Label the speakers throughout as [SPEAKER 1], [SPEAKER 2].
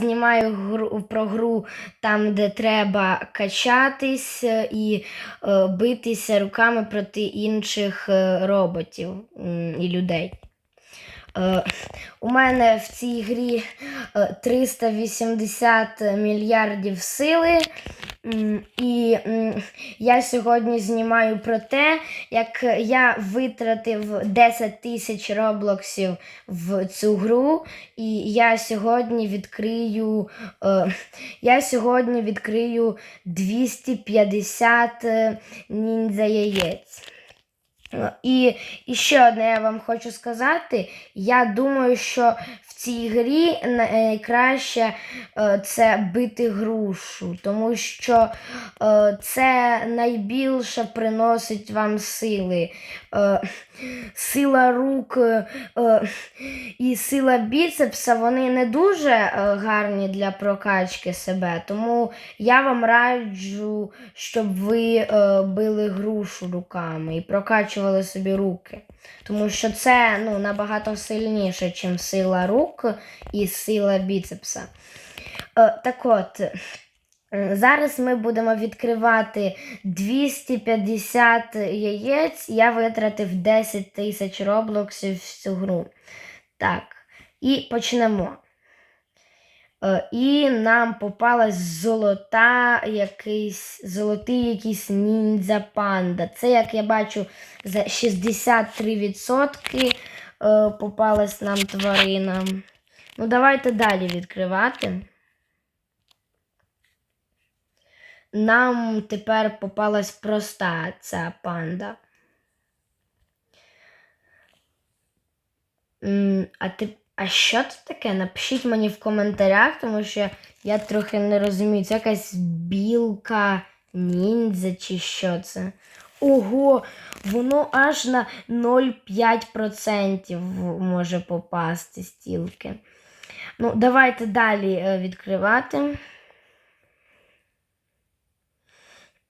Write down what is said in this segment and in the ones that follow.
[SPEAKER 1] знімаю гру, про гру там, де треба качатись е, і е, битися руками проти інших е, роботів і людей. Е, у мене в цій грі е, 380 мільярдів сили. І я сьогодні знімаю про те, як я витратив 10 тисяч роблоксів в цю гру, і я сьогодні відкрию, е, я сьогодні відкрию 250 е, ніндзя яєць. І, ще одне я вам хочу сказати. Я думаю, що цій грі найкраще е, це бити грушу, тому що е, це найбільше приносить вам сили. Е, Сила рук і сила біцепса вони не дуже гарні для прокачки себе. Тому я вам раджу, щоб ви били грушу руками і прокачували собі руки. Тому що це ну, набагато сильніше, ніж сила рук і сила біцепса. Е, так от, е, зараз ми будемо відкривати 250 яєць. Я витратив 10 тисяч роблоксів в цю гру. Так, і почнемо. Е, І нам попалась золота якийсь, золотий якийсь ніндзя панда. Це, як я бачу, за 63% е, попалась нам тварина. Ну, давайте далі відкривати. Нам тепер попалась проста ця панда. А ти, а що це таке? Напишіть мені в коментарях, тому що я трохи не розумію. Це якась білка, ніндзя чи що це. Ого, воно аж на 0,5% може попасти стільки. Ну, давайте далі е, відкривати.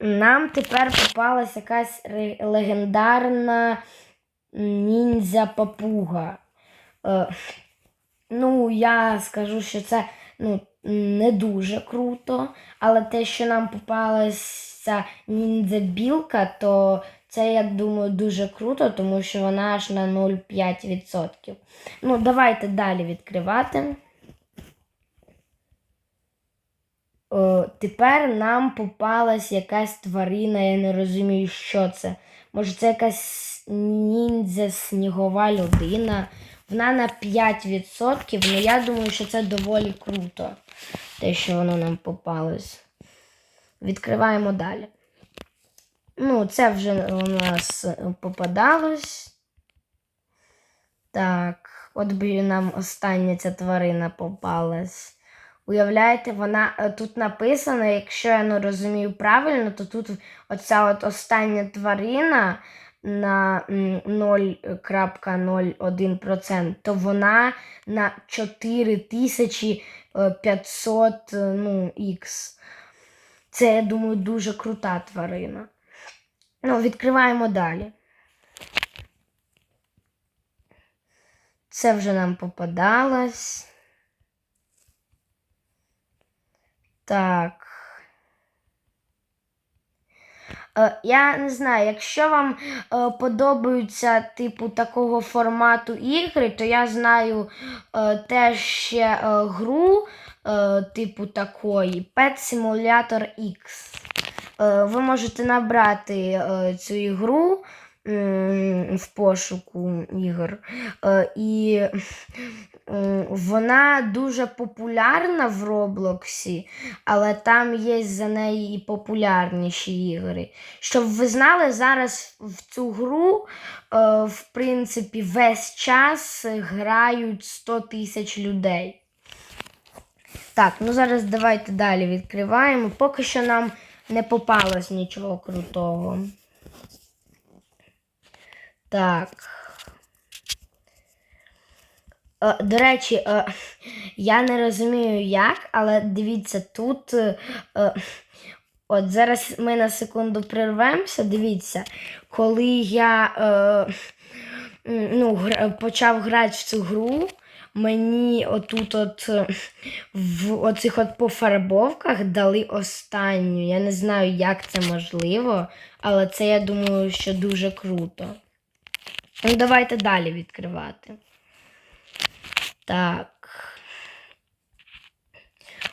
[SPEAKER 1] Нам тепер попалась якась легендарна ніндзя папуга. Е, ну, я скажу, що це ну, не дуже круто, але те, що нам попалась ця ніндзя білка, то це, я думаю, дуже круто, тому що вона аж на 0,5%. Ну, давайте далі відкривати. О, тепер нам попалась якась тварина, я не розумію, що це. Може, це якась ніндзя снігова людина. Вона на 5%, але я думаю, що це доволі круто, те, що воно нам попалось. Відкриваємо далі. Ну, це вже у нас попадалось. Так, от би нам остання ця тварина попалась. Уявляєте, вона е, тут написано, якщо я не розумію правильно, то тут оця от остання тварина на 0,01%, то вона на 4500 е, ну, х. Це, я думаю, дуже крута тварина. Ну, відкриваємо далі. Це вже нам попадалось. Так. Е, Я не знаю, якщо вам е, подобаються типу такого формату ігри, то я знаю е, теж ще е, гру е, типу такої Pet Simulator X. Е, ви можете набрати е, цю ігру в пошуку ігор. Е, і вона дуже популярна в Роблоксі, але там є за неї і популярніші ігри. Щоб ви знали, зараз в цю гру, е, в принципі, весь час грають 100 тисяч людей. Так, ну зараз давайте далі відкриваємо. Поки що нам не попалось нічого крутого. Так. Е, До речі, е, я не розумію як, але дивіться, тут. е, От зараз ми на секунду прервемося. Дивіться, коли я ну, почав грати в цю гру, мені отут от в оцих от пофарбовках дали останню. Я не знаю, як це можливо, але це я думаю, що дуже круто. Ну, давайте далі відкривати. Так.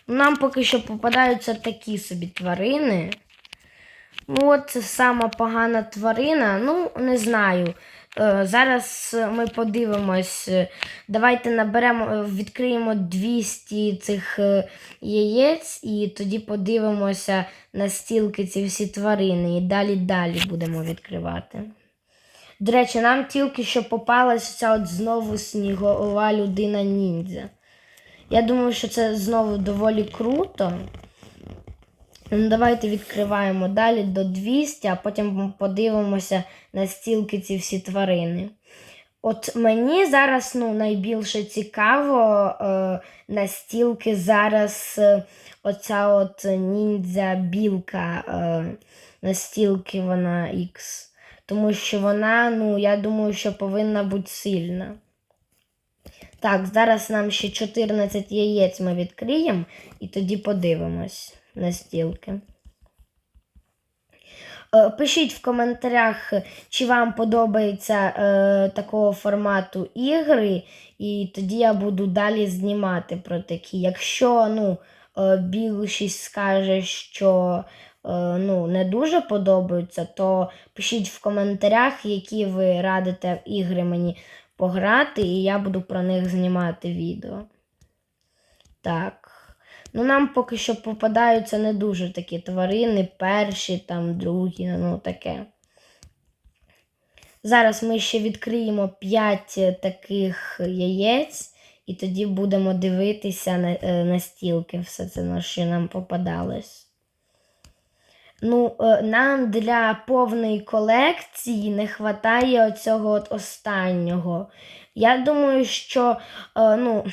[SPEAKER 1] Нам поки що попадаються такі собі тварини. Ну, от це сама погана тварина. Ну, не знаю. Е, Зараз ми подивимось. Давайте наберемо, е, відкриємо 200 цих е, яєць, і тоді подивимося на стілки ці всі тварини. І далі далі будемо відкривати. До речі, нам тільки що попалася от знову снігова людина ніндзя. Я думаю, що це знову доволі круто. Ну, давайте відкриваємо далі до 200, а потім подивимося на стілки ці всі тварини. От мені зараз ну, найбільше цікаво е, на стілки зараз е, оця от ніндзя білка е, на стілки вона X. Тому що вона, ну, я думаю, що повинна бути сильна. Так, зараз нам ще 14 яєць ми відкриємо і тоді подивимось на стілки. Е, Пишіть в коментарях, чи вам подобається е, такого формату ігри, і тоді я буду далі знімати про такі. Якщо ну, е, більшість скаже, що ну, не дуже подобаються, то пишіть в коментарях, які ви радите ігри мені пограти, і я буду про них знімати відео. Так. Ну, нам поки що попадаються не дуже такі тварини, перші, там, другі, ну таке. Зараз ми ще відкриємо 5 таких яєць, і тоді будемо дивитися на, е, на стілки, все це, на що нам попадалось. Ну, е, нам для повної колекції не вистачає оцього от останнього. Я думаю, що е, ну,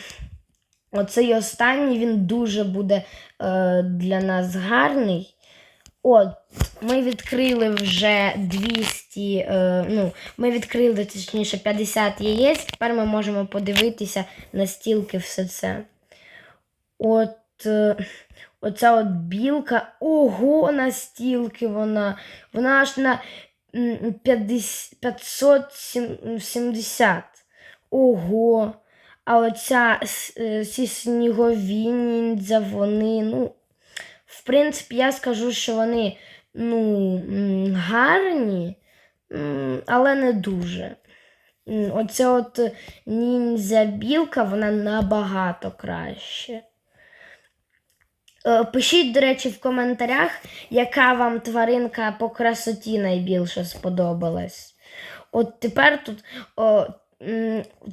[SPEAKER 1] оцей останній він дуже буде е, для нас гарний. От, ми відкрили вже 200, е, ну, ми відкрили точніше 50 яєць. Тепер ми можемо подивитися на стілки все це. От. Е, Оця от білка, ого, на стілки вона. Вона аж на 50, 570. Ого. А оця е, ці снігові ніндзя, вони, ну, в принципі, я скажу, що вони ну, гарні, але не дуже. Оця от ніндзя білка, вона набагато краще. Е, Пишіть, до речі, в коментарях, яка вам тваринка по красоті найбільше сподобалась. От тепер тут, о,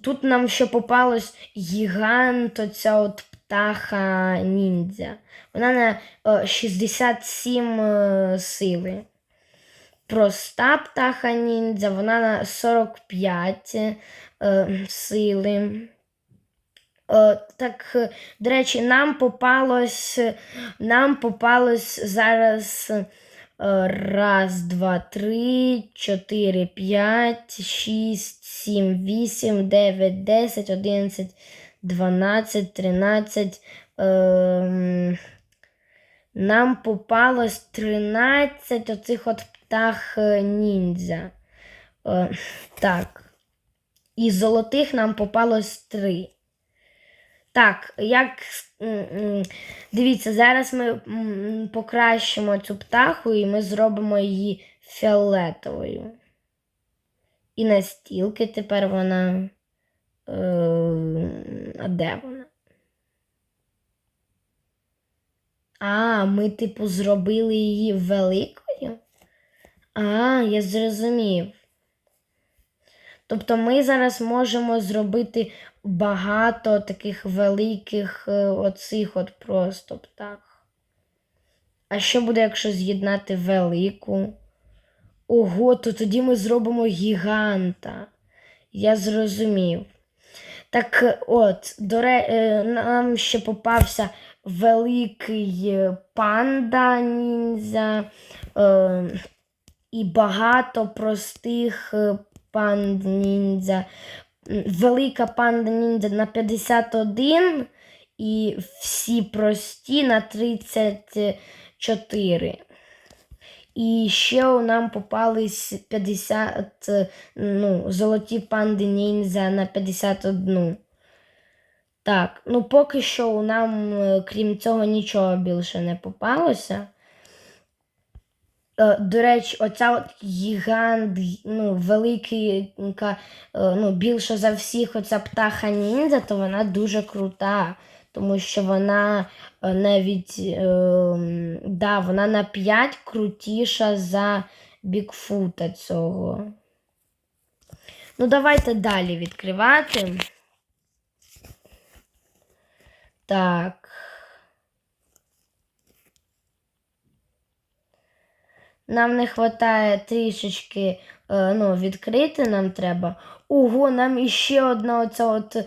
[SPEAKER 1] тут нам ще попалось гігант, оця от птаха ніндзя. Вона на е, 67 е, сили. Проста птаха ніндзя, вона на 45 е, сили. Е, так, е, до речі, нам попалось, нам попалось зараз е, раз, два, три, чотири, п'ять, шість, сім, вісім, дев'ять, десять, одинадцять, дванадцять, тринадцять. ем, Нам попалось 13 оцих от птах ніндзя. Так. І золотих нам попалось 3. Так, як дивіться, зараз ми покращимо цю птаху і ми зробимо її фіолетовою. І на стілки тепер вона. Е, а де вона? А, ми, типу, зробили її великою? А, я зрозумів. Тобто ми зараз можемо зробити багато таких великих е, оцих от просто птах. А що буде, якщо з'єднати велику? Ого, то тоді ми зробимо гіганта. Я зрозумів. Так е, от, до ре... е, нам ще попався великий панда ніндзя е, і багато простих панд ніндзя. Велика панда ніндзя на 51 і всі прості на 34. І ще нам попались 50, е, ну, золоті панди ніндзя на 51. Так, ну поки що нам, е, крім цього, нічого більше не попалося. Е, До речі, оця от гігант, ну, великий, яка, е, ну, більше за всіх оця птаха ніндзя, то вона дуже крута. Тому що вона е, навіть е, да, вона на 5 крутіша за Бікфута цього. Ну, давайте далі відкривати. Так. Нам не вистачає трішечки е, ну, відкрити нам треба. Ого, нам іще одна оця от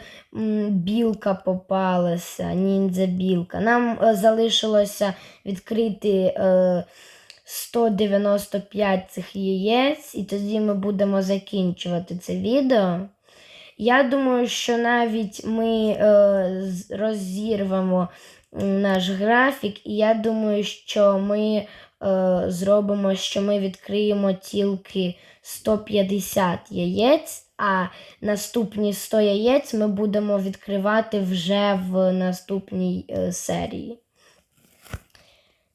[SPEAKER 1] білка попалася, ніндзя білка. Нам е, залишилося відкрити е, 195 цих яєць, і тоді ми будемо закінчувати це відео. Я думаю, що навіть ми е, розірвемо наш графік, і я думаю, що ми е, зробимо, що ми відкриємо тільки 150 яєць, а наступні 100 яєць ми будемо відкривати вже в наступній е, серії.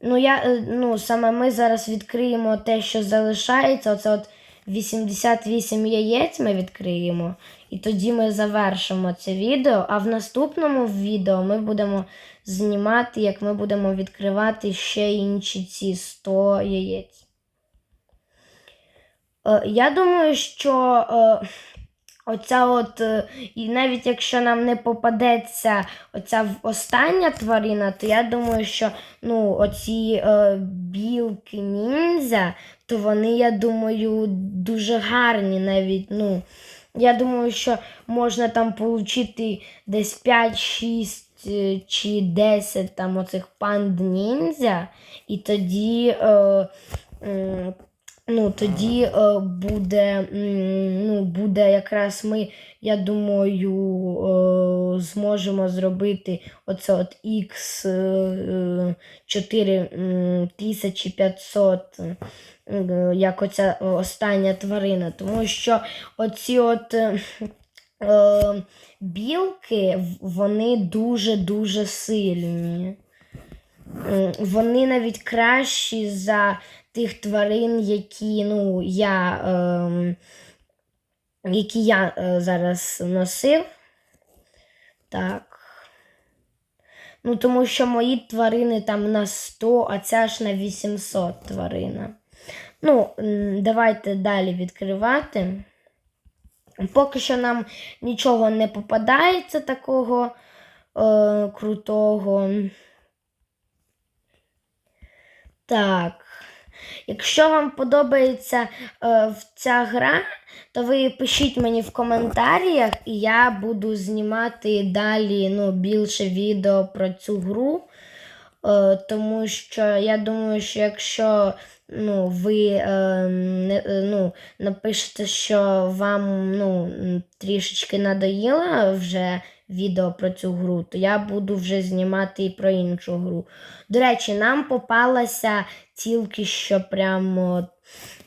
[SPEAKER 1] Ну, я, е, ну, саме ми зараз відкриємо те, що залишається. Оце от 88 яєць ми відкриємо. І тоді ми завершимо це відео. А в наступному відео ми будемо знімати, як ми будемо відкривати ще інші ці 100 яєць. Е, я думаю, що е, оця от, е, і навіть якщо нам не попадеться оця остання тварина, то я думаю, що ну, оці е, білки ніндзя, то вони, я думаю, дуже гарні навіть. ну, я думаю, що можна там отримати десь 5, 6 е, чи 10 там оцих панд ніндзя, і тоді. Е, Ну, тоді е, буде, ну, буде якраз ми, я думаю, е, зможемо зробити оце от X е, 4500, е, як оця остання тварина. Тому що оці от е, е, білки, вони дуже-дуже сильні. Вони навіть кращі за тих тварин, які ну, я, ем, які я е, зараз носив. Так. Ну, тому що мої тварини там на 100, а ця ж на 800 тварина. Ну, давайте далі відкривати. Поки що нам нічого не попадається такого е, крутого. Так. Якщо вам подобається е, ця гра, то ви пишіть мені в коментарях, і я буду знімати далі ну, більше відео про цю гру. Е, тому що я думаю, що якщо ну, ви е, не, е, ну, напишете, що вам ну, трішечки надоїло вже відео про цю гру, то я буду вже знімати і про іншу гру. До речі, нам попалася тільки що прямо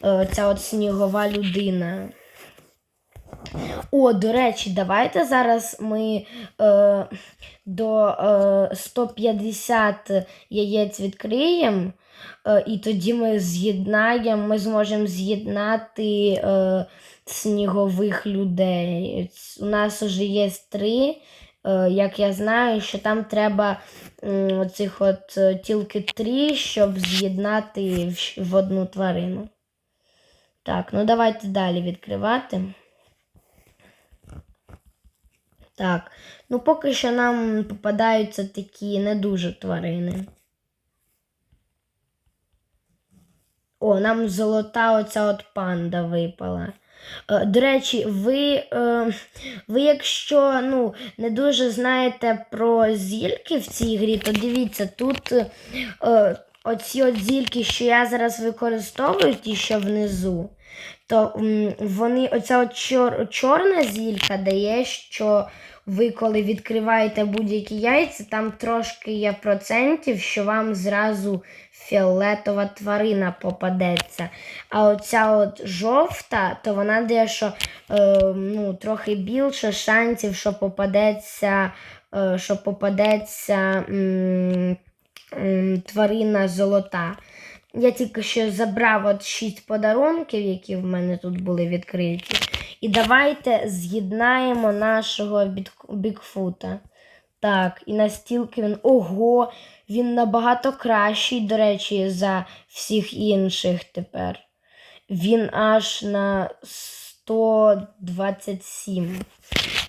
[SPEAKER 1] е, ця от снігова людина. О, до речі, давайте зараз ми е, до е, 150 яєць відкриємо, е, і тоді ми з'єднаємо, ми зможемо з'єднати е, снігових людей. У нас вже є три. Е, як я знаю, що там треба цих от е, тільки три, щоб з'єднати в одну тварину. Так, ну давайте далі відкривати. Так, ну поки що нам попадаються такі не дуже тварини. О, нам золота оця от панда випала. Е, До речі, ви, е, ви якщо ну, не дуже знаєте про зільки в цій грі, то дивіться, тут е, оці от зільки, що я зараз використовую, ті, що внизу, то вони, оця от чор, чорна зілька дає, що ви, коли відкриваєте будь-які яйця, там трошки є процентів, що вам зразу фіолетова тварина попадеться. А оця от жовта, то вона дає, що е, ну, трохи більше шансів, що попадеться, е, що попадеться м, тварина золота. Я тільки що забрав от шість подарунків, які в мене тут були відкриті. І давайте з'єднаємо нашого Бікфута. Так, і настільки він. Ого! Він набагато кращий, до речі, за всіх інших тепер. Він аж на 127.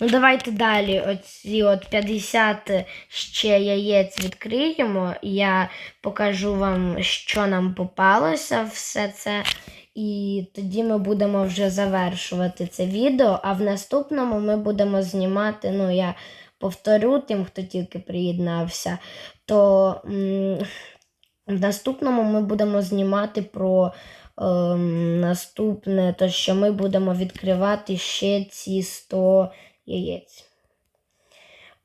[SPEAKER 1] Ну, давайте далі. Оці от 50 ще яєць відкриємо. Я покажу вам, що нам попалося, все це. І тоді ми будемо вже завершувати це відео. А в наступному ми будемо знімати, ну, я повторю тим, хто тільки приєднався, то в наступному ми будемо знімати про ем, наступне, то що ми будемо відкривати ще ці 100 яєць.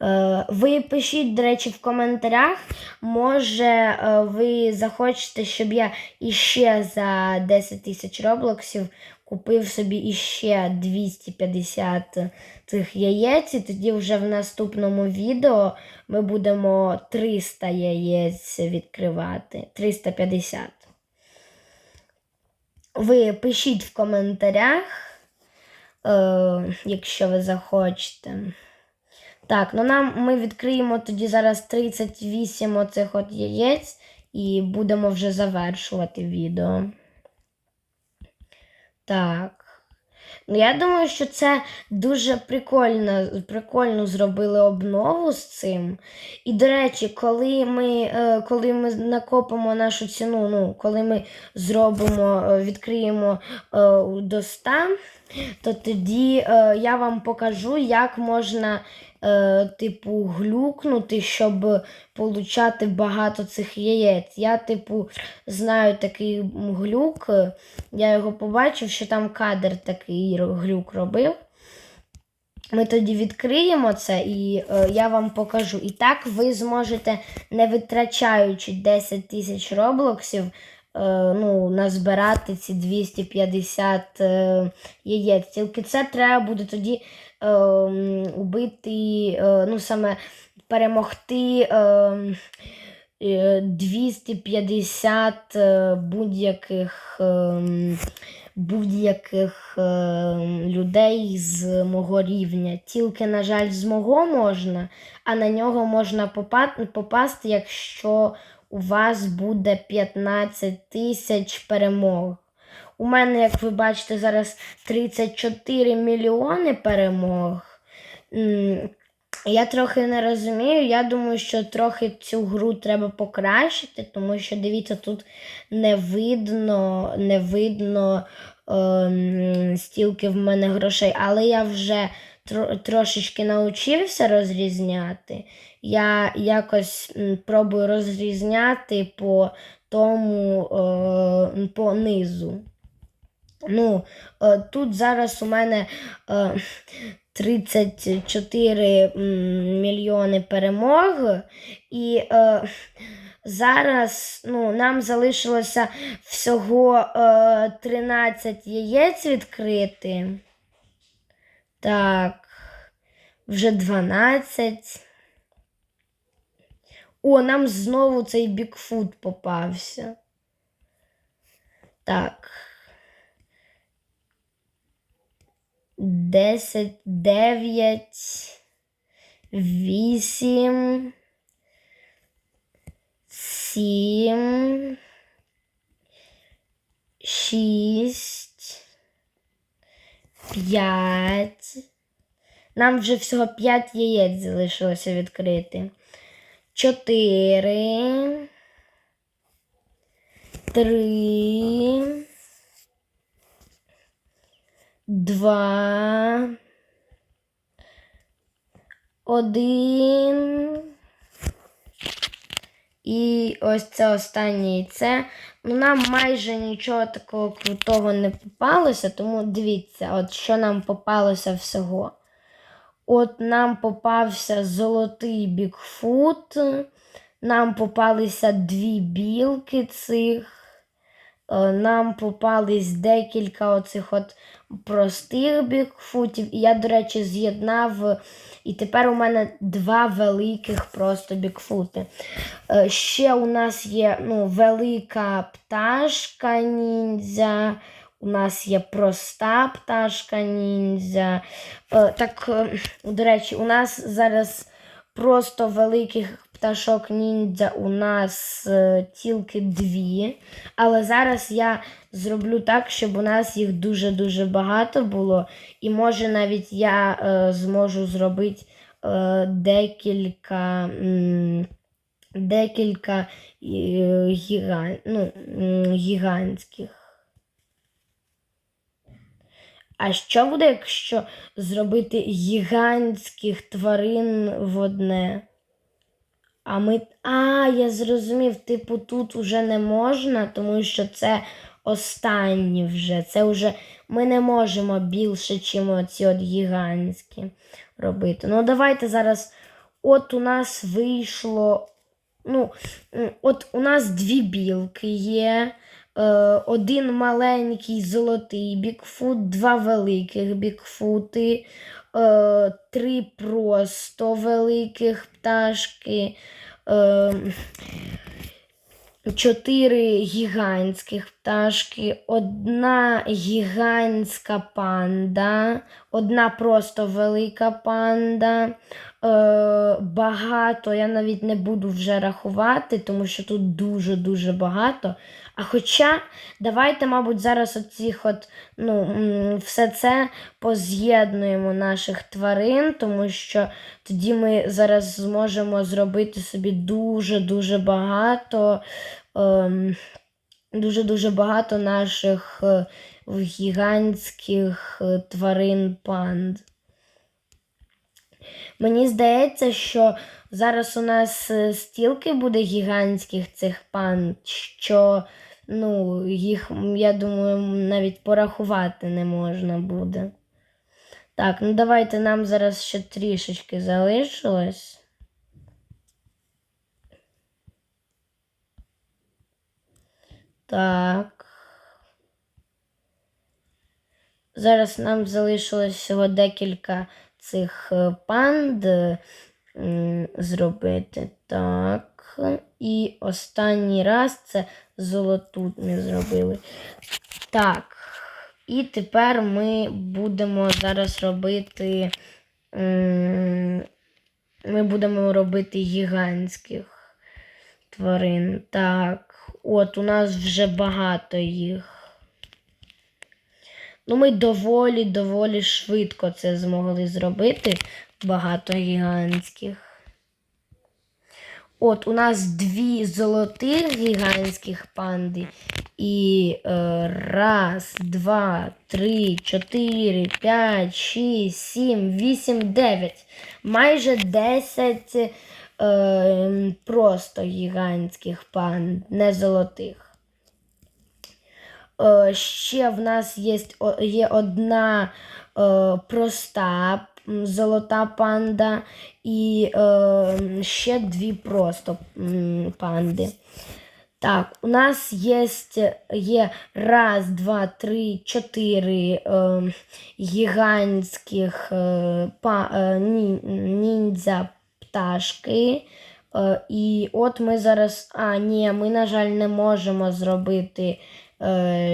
[SPEAKER 1] Е, Ви пишіть, до речі, в коментарях. Може, е, ви захочете, щоб я іще за 10 тисяч роблоксів купив собі іще 250 цих яєць, і тоді вже в наступному відео ми будемо 300 яєць відкривати. 350. Ви пишіть в коментарях, е, якщо ви захочете. Так, ну нам ми відкриємо тоді зараз 38 оцих от яєць і будемо вже завершувати відео. Так. Ну, я думаю, що це дуже прикольно, прикольно зробили обнову з цим. І, до речі, коли ми, е, коли ми накопимо нашу ціну, ну, коли ми зробимо, е, відкриємо е, до 100, то тоді я вам покажу, як можна, е, типу, глюкнути, щоб получати багато цих яєць. Я, типу, знаю такий глюк. е, Я його побачив, що там кадр такий глюк робив. Ми тоді відкриємо це і е, я вам покажу. І так ви зможете, не витрачаючи 10 тисяч роблоксів, е, ну, назбирати ці 250 е, яєць. Тільки це треба буде тоді убити, е, ну, саме перемогти. Е, е, 250 е, будь-яких ем, будь-яких ем, людей з мого рівня. Тільки, на жаль, з мого можна, а на нього можна попасти, якщо у вас буде 15 тисяч перемог. У мене, як ви бачите, зараз 34 мільйони перемог. Я трохи не розумію. Я думаю, що трохи цю гру треба покращити, тому що дивіться, тут не видно, не видно ем, стільки в мене грошей, але я вже тро- трошечки навчився розрізняти. Я якось пробую розрізняти по тому е, по низу. Ну, е, тут зараз у мене е, 34 мільйони перемог. І е, зараз ну, нам залишилося всього е, 13 яєць відкрити. Так, вже 12. О, нам знову цей бікфут попався. Так. 10, 9, 8, 7, 6, 5. Нам вже всього 5 яєць залишилося відкрити. 4, 3, два, один І ось це останнє яйце. Ну, нам майже нічого такого крутого не попалося, тому дивіться, от що нам попалося всього. От нам попався золотий бікфут, нам попалися дві білки цих. Е, Нам попались декілька оцих от простих бікфутів. І я, до речі, з'єднав. І тепер у мене два великих просто бікфути. Е, Ще у нас є ну, велика пташка ніндзя. У нас є проста пташка ніндзя. Е, Так, до речі, у нас зараз просто великих пташок ніндзя у нас е, тільки дві. Але зараз я зроблю так, щоб у нас їх дуже-дуже багато було. І може навіть я е, зможу зробити е, декілька. м, Декілька е, ну, гігантських. А що буде, якщо зробити гігантських тварин в одне? А ми. А, я зрозумів, типу, тут уже не можна, тому що це останні вже. Це вже ми не можемо більше, ніж оці от гігантські робити. Ну, давайте зараз. От у нас вийшло. Ну, от у нас дві білки є. Е, один маленький золотий бікфут, два великих бікфути, три просто великих пташки, е, чотири гігантських пташки, одна гігантська панда, одна просто велика панда. Е, багато, я навіть не буду вже рахувати, тому що тут дуже-дуже багато. А хоча, давайте, мабуть, зараз оцих от, ну, все це поз'єднуємо наших тварин, тому що тоді ми зараз зможемо зробити собі дуже-дуже багато. Ем, Дуже-дуже багато наших е, гігантських е, тварин панд. Мені здається, що зараз у нас е, стільки буде гігантських цих панд, що ну, їх, я думаю, навіть порахувати не можна буде. Так, ну давайте нам зараз ще трішечки залишилось. Так. Зараз нам залишилось всього декілька цих е, панд зробити. Так. І останній раз це золоту ми зробили. Так. І тепер ми будемо зараз робити. Ми будемо робити гігантських тварин. Так. От, у нас вже багато їх. Ну, ми доволі, доволі швидко це змогли зробити. Багато гігантських. От, у нас дві золотих гігантських панди. І е, раз, два, три, чотири, п'ять, шість, сім, вісім, дев'ять. Майже десять е, просто гігантських панд, не золотих. Е, Ще в нас є, є одна е, проста золота панда і е, ще дві просто панди. Так, у нас є, є раз, два, три, чотири е, гігантських е, па, е, ніндзя пташки. Е, і от ми зараз. А, ні, ми, на жаль, не можемо зробити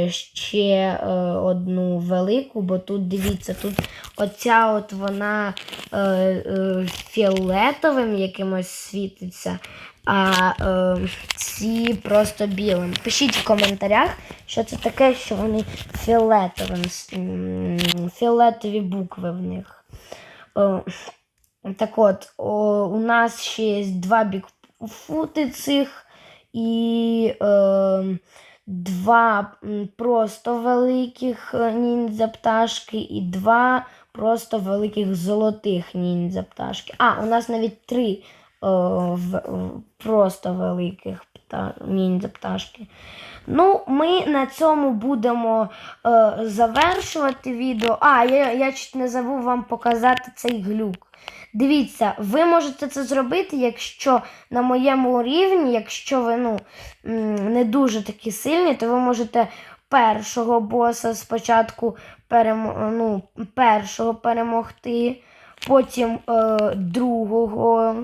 [SPEAKER 1] ще е, одну велику, бо тут дивіться, тут оця от вона е, е, фіолетовим якимось світиться, а е, ці просто білим. Пишіть в коментарях, що це таке, що вони фіолетовим, фіолетові букви в них. Е, так от, у нас ще є два бікфути цих і е, два просто великих е, ніндзя пташки і два просто великих золотих ніндзя пташки. А, у нас навіть три в, в- просто великих пта, ніндзя пташки. Ну, ми на цьому будемо е, завершувати відео. А, я, я чуть не забув вам показати цей глюк. Дивіться, ви можете це зробити, якщо на моєму рівні, якщо ви ну, не дуже такі сильні, то ви можете першого боса спочатку перемо, ну, першого перемогти, потім е, другого,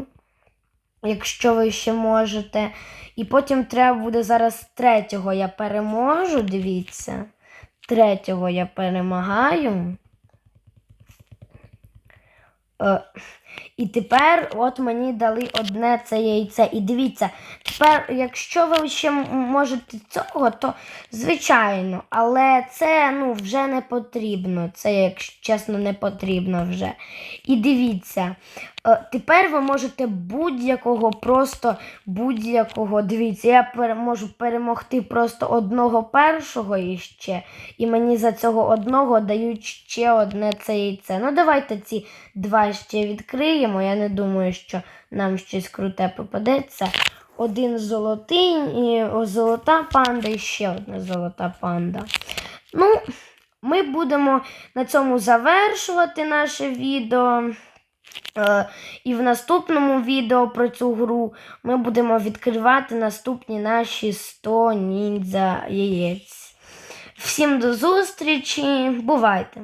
[SPEAKER 1] якщо ви ще можете. І потім треба буде зараз третього я переможу, дивіться. Третього я перемагаю. Е, і тепер от мені дали одне це яйце. І дивіться, тепер, якщо ви ще можете цього, то звичайно, але це ну, вже не потрібно. Це, якщо чесно, не потрібно вже. І дивіться, тепер ви можете будь-якого, просто будь-якого. Дивіться, я пере- можу перемогти просто одного першого іще, і мені за цього одного дають ще одне це яйце. Ну, давайте ці два ще відкриємо. Я не думаю, що нам щось круте попадеться. Один золотий, золота панда і ще одна золота панда. Ну, ми будемо на цьому завершувати наше відео. Е, І в наступному відео про цю гру ми будемо відкривати наступні наші 100 ніндзя яєць. Всім до зустрічі, бувайте!